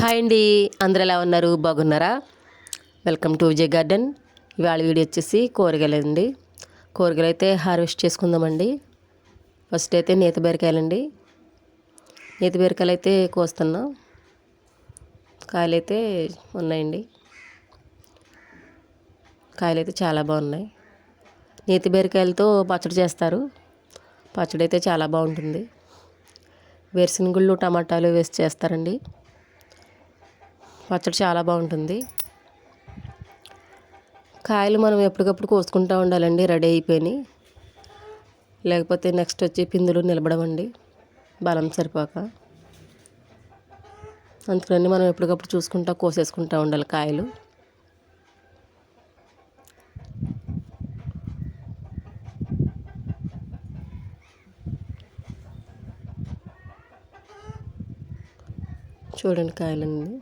Hi అండి. అందరు ఎలా ఉన్నారు? బాగున్నారా? Welcome to Vijay garden. ఇవాళ వీడియో వచ్చేసి కూరగాయలు అండి. కూరగాయలు అయితే హార్వెస్ట్ చేసుకుందామండి. ఫస్ట్ అయితే నేత బీరకాయలండి. నేత బీరకాయలు అయితే కోస్తున్నాం. కాయలు అయితే ఉన్నాయండి. కాయలు అయితే చాలా బాగున్నాయి. నేతి బీరకాయలతో పచ్చడి చేస్తారు. పచ్చడి అయితే చాలా బాగుంటుంది. వేరుశనగుళ్ళు టమాటాలు వేసి చేస్తారండి. పచ్చడి చాలా బాగుంటుంది. కాయలు మనం ఎప్పటికప్పుడు కోసుకుంటూ ఉండాలండి రెడీ అయిపోయినాయి. లేకపోతే నెక్స్ట్ వచ్చి పిందులు నిలబడవండి బలం సరిపోక. అందుకని మనం ఎప్పటికప్పుడు చూసుకుంటా కోసేసుకుంటూ ఉండాలి కాయలు. చూడండి కాయలన్నీ.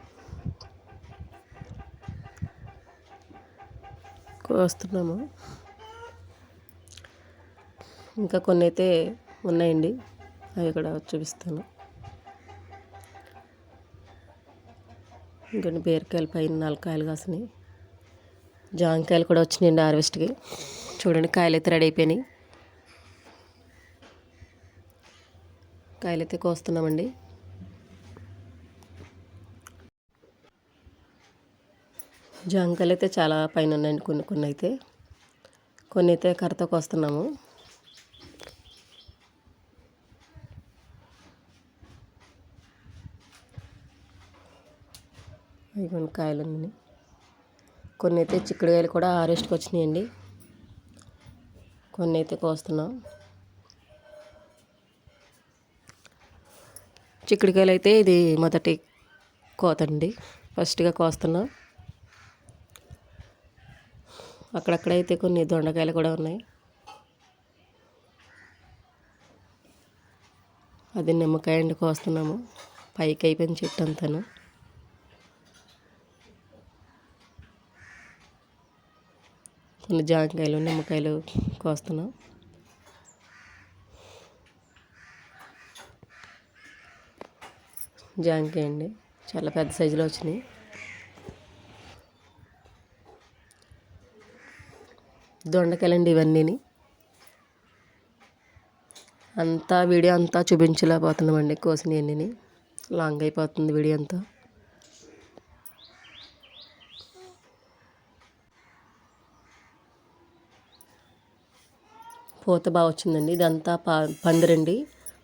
కోస్తున్నాము ఇంకా కొన్ని అయితే ఉన్నాయండి. అవి కూడా చూపిస్తాను. ఇంకొన్ని బీరకాయలు పైన నాలుగు కాయలు కాసినాయి. జాంకాయలు కూడా వచ్చినాయండి హార్వెస్ట్కి. చూడండి కాయలు అయితే రెడీ అయిపోయినాయి. కాయలు అయితే కోస్తున్నామండి. జాంకాయలు అయితే చాలా పైన ఉన్నాయండి కొన్ని కొన్ని అయితే కొన్ని అయితే కర్రతో కోస్తున్నాము అవి కొన్ని కాయలు ఉన్నాయి కొన్ని అయితే చిక్కుడుకాయలు కూడా ఆరెస్ట్కి వచ్చినాయండి కొన్ని అయితే కోస్తున్నాం. చిక్కుడుకాయలు అయితే ఇది మొదటి కోతండి. ఫస్ట్గా కోస్తున్నాం. అక్కడక్కడైతే కొన్ని దొండకాయలు కూడా ఉన్నాయి. అది నిమ్మకాయ అండి కోస్తున్నాము. పైకి అయిపోయిన చెట్టు అంతాను. కొన్ని జాంకాయలు నిమ్మకాయలు కోస్తున్నాం. జాంకాయ అండి చాలా పెద్ద సైజులో వచ్చినాయి. దొండకాయలండి ఇవన్నీని. అంతా వీడియో అంతా చూపించలేకపోతున్నామండి కోసినవన్నీ లాంగ్ అయిపోతుంది వీడియో అంతా. పూత బాగా వచ్చిందండి. ఇదంతా పా పందిరండి.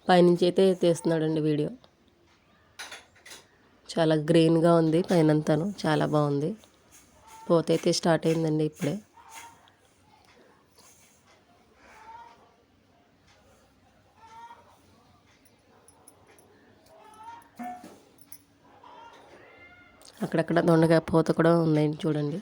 పైనుంచి అయితే తీస్తున్నాడండి వీడియో. చాలా గ్రీన్గా ఉంది పైనంతాను. చాలా బాగుంది. పూత అయితే స్టార్ట్ అయిందండి ఇప్పుడే. అక్కడక్కడ దొండకాయ పూత కూడా ఉన్నాయండి చూడండి.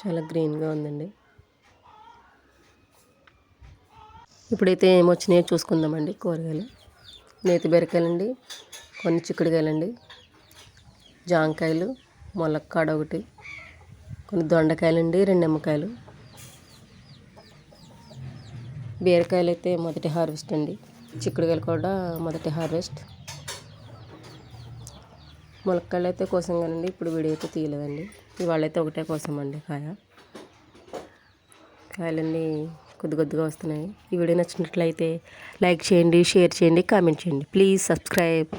చాలా గ్రీన్గా ఉందండి. ఇప్పుడైతే ఏమొచ్చినాయో చూసుకుందామండి కూరగాయలు. నేతి బీరకాయలండి కొన్ని చిక్కుడుకాయలండి. జాంకాయలు ములక్కాడ ఒకటి కొన్ని దొండకాయలు అండి రెండు నిమ్మకాయలు. బీరకాయలు అయితే మొదటి హార్వెస్ట్ అండి. చిక్కుడుకాయలు కూడా మొదటి హార్వెస్ట్. ములక్కాయలు అయితే కోసంగానండి ఇప్పుడు వీడియో అయితే తీయలేదండి. ఇవాళ అయితే ఒకటే కోసమండి కాయ. కాయలన్నీ కొద్ది కొద్దిగా వస్తున్నాయి. ఈ వీడియో నచ్చినట్లయితే లైక్ చేయండి షేర్ చేయండి కామెంట్ చేయండి. Please subscribe.